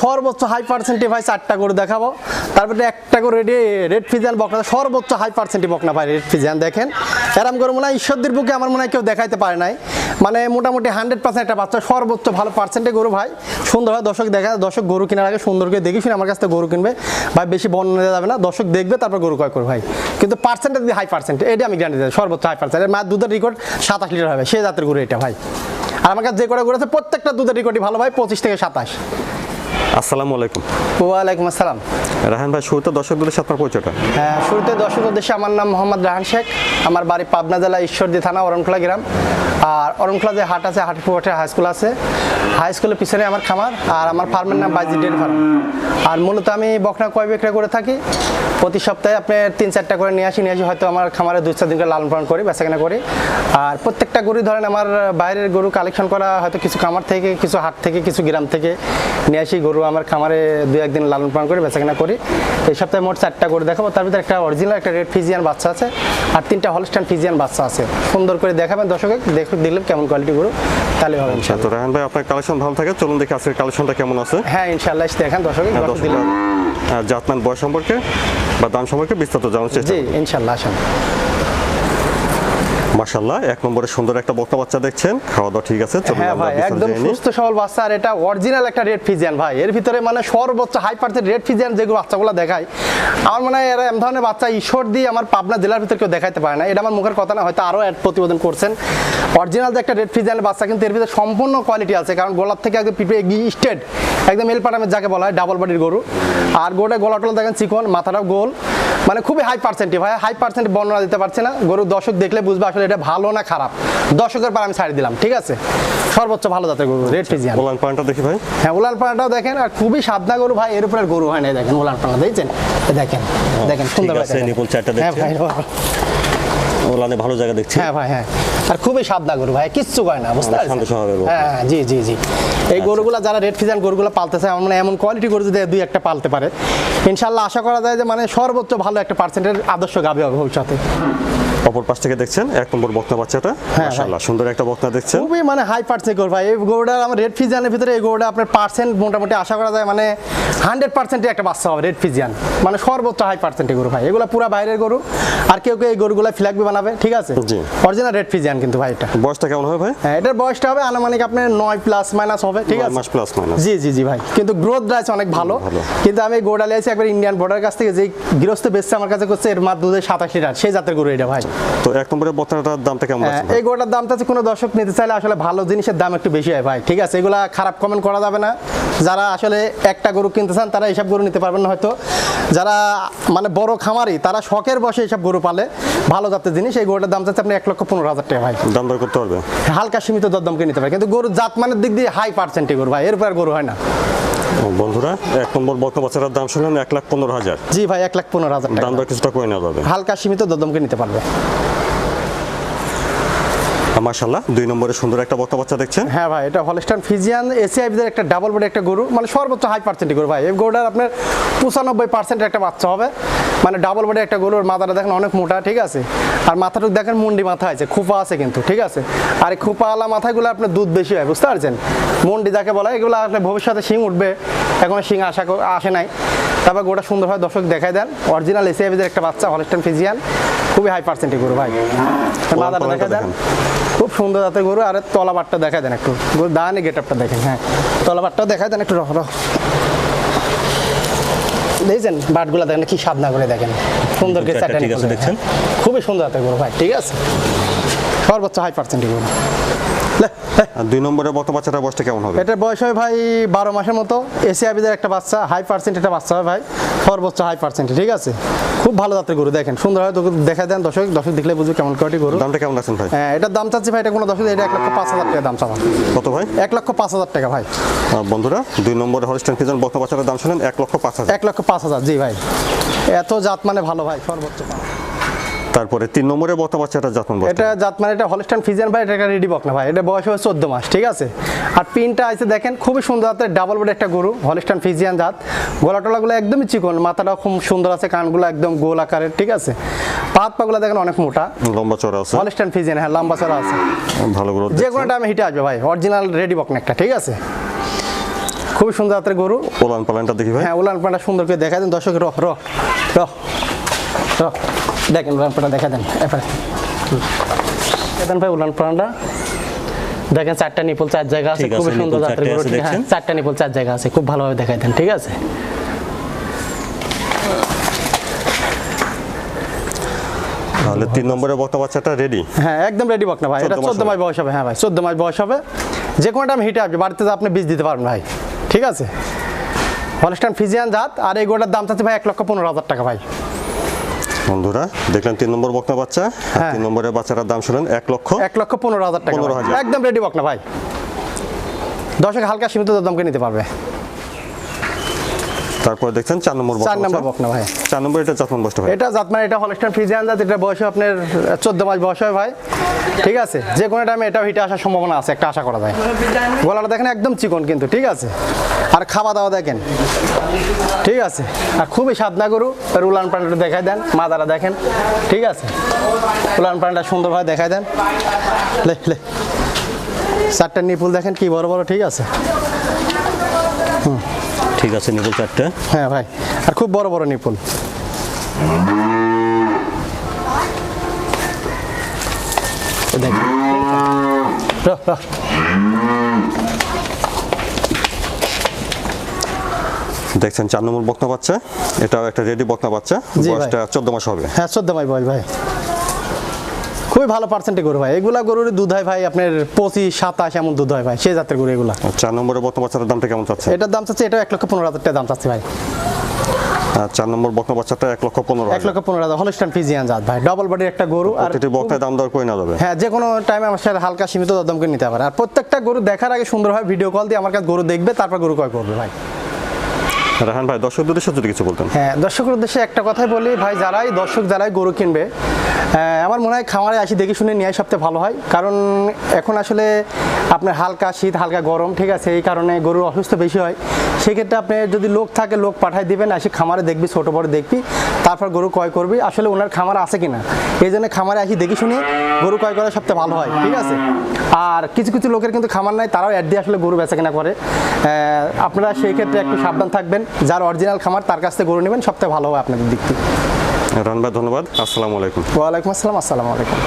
সর্বোচ্চ হাই পার্সেন্টে ভাই চারটা করে দেখাবো। তারপরে একটা করে রেডি রেড ফিজান বকনা। সর্বোচ্চ হাই পার্সেন্টে বকনা ভাই রেড ফিজান দেখেন। এরম করে মনে হয় ঈশ্বরদের বুকে আমার মনে হয় কেউ দেখাইতে পারে নাই। মানে মোটামুটি হান্ড্রেড পার্সেন্ট একটা বাচ্চা, সর্বোচ্চ ভালো পার্সেন্টে গরু ভাই। সুন্দরভাবে দর্শক দেখা, দর্শক গরু কেনার আগে সুন্দর করে দেখে আমার কাছ থেকে গরু কিনবে। ভাই, বেশি বর্ণনা যাবে না। দর্শক দেখবে, তারপর গরু ক্রয় করবে ভাই। কিন্তু পার্সেন্টেজ দিয়ে হাই পার্সেন্ট এটা আমি গ্যারান্টি দেয় সর্বোচ্চ হাই পার্সেন্ট মায়ের দুধের রেকর্ড সাতাশ লিটার হবে, সে জাতের গরু এটা ভাই। আর আমার কাছে যে কটা গরু আছে, প্রত্যেকটা দুধের রেকর্ডই ভালো ভাই, পঁচিশ থেকে সাতাশ। আসসালামু আলাইকুম। ওয়ালাইকুম আসসালাম। রাহান ভাই শুরুতে দর্শকদের সাথে আপনার পরিচয়টা। হ্যাঁ শুরুতে দর্শক উদ্দেশ্যে আমার নাম মোহাম্মদ রাহান শেখ। আমার বাড়ি পাবনা জেলা ঈশ্বরদী থানা অরণখোলা গ্রাম। আর অরণখোলা যে হাট আছে হাটের হাই স্কুল আছে। হাই স্কুলের পিছনে আমার খামার আর আমার ফার্মের নাম বাইজি ডেয়ারি ফার্ম আর মূলত আমি বকনা কয় বিক্রয় করে থাকি। প্রতি সপ্তাহে আপনি তিন, চারটা করে নিয়ে আসি নিয়ে আসি হয়তো আমার খামারে দুই, চার দিন করে লালন পালন করি, বেচাকেনা করি। আর প্রত্যেকটা গরু ধরেন আমার বাইরের গরু কালেকশন করা হয়তো কিছু খামার থেকে, কিছু হাট থেকে, কিছু গ্রাম থেকে নিয়ে আসি, গরু আমার খামারে দুই, একদিন লালন পালন করি, বেচাকেনা করি। এই সপ্তাহে মোট চারটা গরু দেখাবো, তার ভিতরে একটা অরিজিনাল একটা রেড ফিজিয়ান বাচ্চা আছে আর তিনটা হলস্টান ফিজিয়ান বাচ্চা আছে। সুন্দর করে দেখাবেন দর্শকে, দেখে দিলে কেমন কোয়ালিটি গরু, তাহলে হবে ভাই, আপনার কালেকশন ভালো থাকে চলুন দেখি আজকের কালেকশনটা কেমন আছে। হ্যাঁ ইনশাআল্লাহ দেখেন হ্যাঁ, দর্শক দর্শকরা, আহ, জাতমান বয়স সম্পর্কে বা দাম সম্পর্কে বিস্তারিত জানার চেষ্টা জি ইনশাআল্লাহ আসেন। মাশাল্লাহ এক নম্বরে সুন্দর একটা বাচ্চা দেখছেন। খাওয়া দাওয়া ঠিক আছে চলুন হ্যাঁ আমরা একদম সুস্থ সবল বাচ্চা আর এটা অরিজিনাল একটা রেড ফিজিয়ান ভাই। এর ভিতরে মানে সর্বোচ্চ হাই পার্সেন্ট রেড ফিজিয়ান যেগুলো বাচ্চাগুলো দেখায়। আমার মনে হয় এরা এম ধরনের বাচ্চা ঈশ্বর দিয়ে আমার পাবনা জেলার ভিতরে কেউ দেখাইতে পারে না। এটা আমার মুখের কথা না হয়তো আরও অ্যাড প্রতিবেদন করছেন। অরিজিনাল যে একটা রেড ফিজিয়ানের বাচ্চা কিন্তু এর ভিতরে সম্পূর্ণ কোয়ালিটি আছে কারণ গোলার থেকে একদম পিপে স্টেট একদম এলপাটামের যাকে বলা হয় ডাবল বডির গরু। আর গোটা গোলা টোলা দেখেন চিকন মাথাটাও গোল। মানে খুবই হাই পার্সেন্টে ভাই হাই পার্সেন্ট বর্ণনা দিতে পারছে না। গরু দর্শক দেখলে বুঝবে আসলে এটা ভালো না খারাপ? দর্শকের পর আমি ছাড়ি দিলাম ঠিক আছে? সর্বোচ্চ ভালো জাতের গরু রেড ফিজিয়ান বলান পয়েন্টটা দেখি ভাই। হ্যাঁ উলান পানাটাও দেখেন আর খুবই সাদা গরু ভাই এর উপরে গরু হয় না দেখেন উলান পানা দেখছেন? দেখেন দেখেন সুন্দর আছে, নিপুল চারটা হ্যাঁ ভাই ওলানে ভালো জায়গা দেখছি। হ্যাঁ ভাই হ্যাঁ। আর খুবই সাদা গরু ভাই কিচ্ছু করে না বুঝতে পারছেন। হ্যাঁ জি জি জি। এই গরুগুলো যারা রেড ফিজান গরুগুলো পালতেছে আমার মানে এমন কোয়ালিটি গরু যদি দুই একটা পালতে পারে ইনশাল্লাহ আশা করা যায় যে মানে সর্বোচ্চ ভালো একটা পার্সেন্টের আদর্শ গাবে হবে ভবিষ্যতে। অপর পাশ থেকে দেখছেন এক নম্বর বক্তা বাচ্চাটা। হ্যাঁ, মাশাল্লাহ সুন্দর একটা বক্তা দেখছেন। খুবই মানে হাই পার্সেন্ট গরু ভাই। এই গরুটার আমার রেড ফিজিয়ানের ভিতরে এই গরুটা আপনার পার্সেন্ট মোটামুটি আশা করা যায় মানে হান্ড্রেড পার্সেন্টে একটা বাচ্চা হবে রেড ফিজিয়ান মানে সর্বোচ্চ হাই পার্সেন্টে গরু ভাই। এগুলো পুরো বাইরের গরু। আর কেউ কেউ এই গরুগুলো ফ্ল্যাগবি বানাবে ঠিক আছে? জি। অরিজিনাল রেড ফিজিয়ান কিন্তু ভাই এটা। বয়সটা কেমন হবে ভাই? হ্যাঁ এটার বয়সটা হবে আনুমানিক আপনার নয় প্লাস মাইনাস হবে ঠিক আছে? মাস প্লাস মাইনাস জি জি জি ভাই। কিন্তু গ্রোথ আছে অনেক ভালো। কিন্তু আমি গোড়া লিয়েছি একবার ইন্ডিয়ান বোর্ডার কাছ থেকে। যে গৃহস্থ বেচছে আমার কাছে করছে এর মাত্র দুধে সাতাশ লিটার সেই জাতের গরু এটা ভাই। তো এক নম্বরের বক্তাটার দামটা কেমন হ্যাঁ, আছে এই গোটার দামটা হচ্ছে কোনো দর্শক নিতে চাইলে আসলে ভালো জিনিসের দাম একটু বেশি হয় ভাই ঠিক আছে? এগুলা খারাপ কমেন্ট করা যাবে না। যারা আসলে একটা গরু কিনতে চান তারা এইসব গরু নিতে পারবেন না হয়তো। যারা মানে বড় খামারি তারা শখের বসে এইসব গরু পালে ভালো জাতের জিনিস এই গরুটার দাম চাচ্ছে আপনি এক লক্ষ পনেরো হাজার টাকা ভাই। দাম দর করতে পারবে? হালকা সীমিত দরদামকে নিতে পারে কিন্তু গরুর জাত মানের দিক দিয়ে হাই পার্সেন্টে গরু ভাই এরপর গরু হয় না। বন্ধুরা এক নম্বর বক্তা বাচ্চাটার দাম শুনলাম এক লাখ পনেরো হাজার। জি ভাই এক লাখ পনেরো হাজার দাম কিছুটা করে নেওয়া যাবে। হালকা সীমিত দদমকে নিতে পারবে। মাশাল্লাহ দুই নম্বরে সুন্দর একটা বক্তা বাচ্চা দেখছেন। হ্যাঁ ভাই, এটা হলস্টান ফিজিয়ান এসিআইভিদের একটা ডাবল বডি একটা গরু মানে সর্বোচ্চ হাই পার্সেন্টের গরু ভাই। এই গরুটার আপনার পঁচানব্বই পার্সেন্টের একটা বাচ্চা হবে মানে ডাবল বডি একটা গরুর মাথাটা দেখেন অনেক মোটা, ঠিক আছে? আর মাথাটুক দেখেন মুন্ডি মাথা আছে, খোপা আছে কিন্তু, ঠিক আছে? আর এই খোপাওয়ালা মাথাগুলো আপনার দুধ বেশি হয়, বুঝতে পারছেন? মুন্ডি যাকে বলা, এগুলো আসলে ভবিষ্যতে শিং উঠবে, এখন শিং আশা আসে নাই। তারপর গোটা সুন্দরভাবে দর্শক দেখাই দেন। অরিজিনাল এসিআইভিদের একটা বাচ্চা হলস্টান ফিজিয়ান। খুবই হাই পার্সেন্টেজ গরু ভাই। মাথাটা দেখা দেন খুব সুন্দর জাতের গরু আর তলাবারটা দেখা দেন একটু। গরু দাঁড়ানি গেট আপটা দেখেন হ্যাঁ। তলাবারটাও দেখা দেন একটু রহ রহ। দেখছেন বাটগুলো দেখেন কি সাদনা করে দেখেন। সুন্দর দেখছেন? খুবই সুন্দর দাঁতের গরু ভাই ঠিক আছে? সর্বোচ্চ হাই পার্সেন্টেজ গরু। দুই নম্বরের বক্তা বাচ্চাটার বয়সটা কেমন হবে? এটার বয়স হয় ভাই বারো মাসের মতো। এসিআবিদের একটা বাচ্চা হাই পার্সেন্ট একটা বাচ্চা হয় ভাই। সর্বোচ্চ হাই পার্সেন্ট ঠিক আছে? খুব ভালো জাতের গরু দেখেন। সুন্দর হয় দেখা দেন। দর্শক দর্শক দেখলে বুঝবে কেমন কোয়ালিটি গরু। দামটা কেমন আছেন ভাই? হ্যাঁ এটার দাম চাচ্ছি ভাই এটা কোনো দর্শক এটা এক লক্ষ পাঁচ হাজার টাকা দাম চাওয়া। কত ভাই? এক লক্ষ পাঁচ হাজার টাকা ভাই। বন্ধুরা দুই নম্বরে হলস্টাইন ফিজন বক্তা বাচ্চাটার দাম শুনলেন এক লক্ষ পাঁচ হাজার। এক লক্ষ পাঁচ হাজার জি ভাই। এত জাত মানে ভালো ভাই সর্বোচ্চ। তারপরে তিন নম্বরে বক্তা বাচ্চাটা জাতমান এটা জাত মানে এটা হলস্টান ফিজিয়ান ভাই এটা রেডি বক না ভাই। এটা বয়স হচ্ছে চোদ্দ মাস ঠিক আছে? আর পিনটা আছে দেখেন খুবই সুন্দর জাতের ডাবল বডি একটা গরু হলস্টান ফিজিয়ান জাত। গলা টলাগুলো একদমই চিকন মাথাটা খুব সুন্দর আছে কানগুলো একদম গোল আকারের ঠিক আছে? পাত পাগুলো দেখেন অনেক মোটা। লম্বা চড়া আছে। হলস্টান ফিজিয়ান হ্যাঁ লম্বা চড়া আছে। ভালো গ্রোথ যে কোনো টাইমে হিটে আসবে ভাই অরিজিনাল রেডি বক একটা ঠিক আছে? খুবই সুন্দর জাতের গরু। ওলান পালানটা দেখি ভাই। হ্যাঁ উলান পাটা সুন্দর করে দেখা দেন দর্শক রহ রহ রহ রহ। দেখেন উলান পাটা দেখা দেন। দেখেন ভাই উলান পাটা দেখেন চারটা নিপুল চার জায়গা আছে খুব সুন্দর জাতের চারটে নিপুল চার জায়গা আছে খুব ভালোভাবে দেখাই দেন ঠিক আছে? তাহলে তিন নম্বরের বক্তা বাচ্চাটা রেডি হ্যাঁ একদম রেডি বক না ভাই এটা 14 মাস চোদ্দ মাস বয়স হবে হ্যাঁ ভাই চোদ্দ মাস বয়স হবে। যে কোনো টাইম হিটে আসবে বাড়িতে আপনি বীজ দিতে পারবেন ভাই ঠিক আছে? হলস্টান ফিজিয়ান জাত আর এই গোটার দাম চাচ্ছে ভাই এক লক্ষ পনেরো হাজার টাকা ভাই। বন্ধুরা দেখলাম তিন নম্বর বকনা বাচ্চা হ্যাঁ। তিন নম্বরের বাচ্চাটার দাম শুনলেন এক লক্ষ এক লক্ষ পনেরো হাজার টাকা 15,000 ভাই। একদম রেডি বকনা ভাই দশক হালকা সীমিত দামকে নিতে পারবে তারপরে দেখছেন চার নম্বর চার নম্বর বাচ্চা। বক না ভাই। চার নম্বর এটা জাতমান বসতে ভাই এটা জাত মানে এটা হলস্টান ফ্রিজিয়ান জাত এটা বয়স আপনার চোদ্দ মাস বয়স হয় ভাই। ঠিক আছে? যে কোনো টাইমে এটা হিটে আসার সম্ভাবনা আছে একটা আশা করা যায়। গলাটা দেখেন একদম চিকন কিন্তু ঠিক আছে? আর খাওয়া দাওয়া দেখেন। ঠিক আছে? আর খুবই সাদনা গরু উলান পানটা দেখাই দেন মাদারা দেখেন। ঠিক আছে? উলান পানটা সুন্দরভাবে দেখাই দেন। লে লে। চারটা নিপুল দেখেন কি বড় বড় ঠিক আছে? ঠিক আছে নিবল চারটে। হ্যাঁ ভাই আর খুব বড় বড় নিপুল। দেখছেন চার নম্বর বক্তা বাচ্চা এটাও একটা রেডি বক্তা বাচ্চা বয়সটা চোদ্দ মাস হবে। হ্যাঁ চোদ্দ মাই বয়স ভাই। খুবই ভালো পার্সেন্টে গরু ভাই। এগুলা গরুর দুধ হয় ভাই আপনার পঁচিশ সাতাশ এমন দুধ হয় ভাই সেই জাতের গরু এগুলা। আর চার নম্বরের বক্তা বাচ্চাটার দামটা কেমন চাচ্ছে? এটার দাম চাচ্ছে এটা এক লক্ষ পনেরো হাজার টাকা দাম চাচ্ছে ভাই। চার নম্বর বক্তা বাচ্চাটা এক লক্ষ পনেরো এক লক্ষ পনেরো হাজার হলস্টান ফিজিয়ান জাত ভাই ডবল বডির একটা গরু আর প্রতিটি বক্তায় দাম দর করে না যাবে। হ্যাঁ যে কোনো টাইমে আমার সাথে হালকা সীমিত দাম করে নিতে পারে। আর প্রত্যেকটা গরু দেখার আগে সুন্দরভাবে ভিডিও কল দিয়ে আমার কাছে গরু দেখবে তারপর গরু ক্রয় করবে ভাই। রাহান ভাই দর্শকদের উদ্দেশ্যে যদি কিছু বলতেন। হ্যাঁ দর্শকের উদ্দেশ্যে একটা কথাই বলি ভাই যারাই দর্শক যারাই গরু কিনবে আমার মনে হয় খামারে আসি দেখে শুনে নেওয়াই সবচেয়ে ভালো হয়। কারণ এখন আসলে আপনার হালকা শীত, হালকা গরম, ঠিক আছে? এই কারণে গরুর অসুস্থ বেশি হয়। সেক্ষেত্রে আপনি যদি লোক থাকে, লোক পাঠাই দিবেন, আসি খামারে দেখবি, ছোটো বড় দেখবি, তারপর গরু ক্রয় করবি। আসলে ওনার খামার আছে কিনা? এই জন্য খামারে আসি দেখে শুনে গরু ক্রয় করা সবচেয়ে ভালো হয়, ঠিক আছে? আর কিছু কিছু লোকের কিন্তু খামার নাই, তারাও অ্যাড দিয়ে আসলে গরু বেচা কেনা করে। আপনারা সেই ক্ষেত্রে একটু সাবধান থাকবেন। যার অরিজিনাল খামার, তার কাছ থেকে গরু নেবেন সবথেকে ভালো হবে আপনাদের দিক থেকে। ভাই ধন্যবাদ। আসসালামু আলাইকুম। ওয়ালাইকুম আসসালাম আসসালামু আলাইকুম।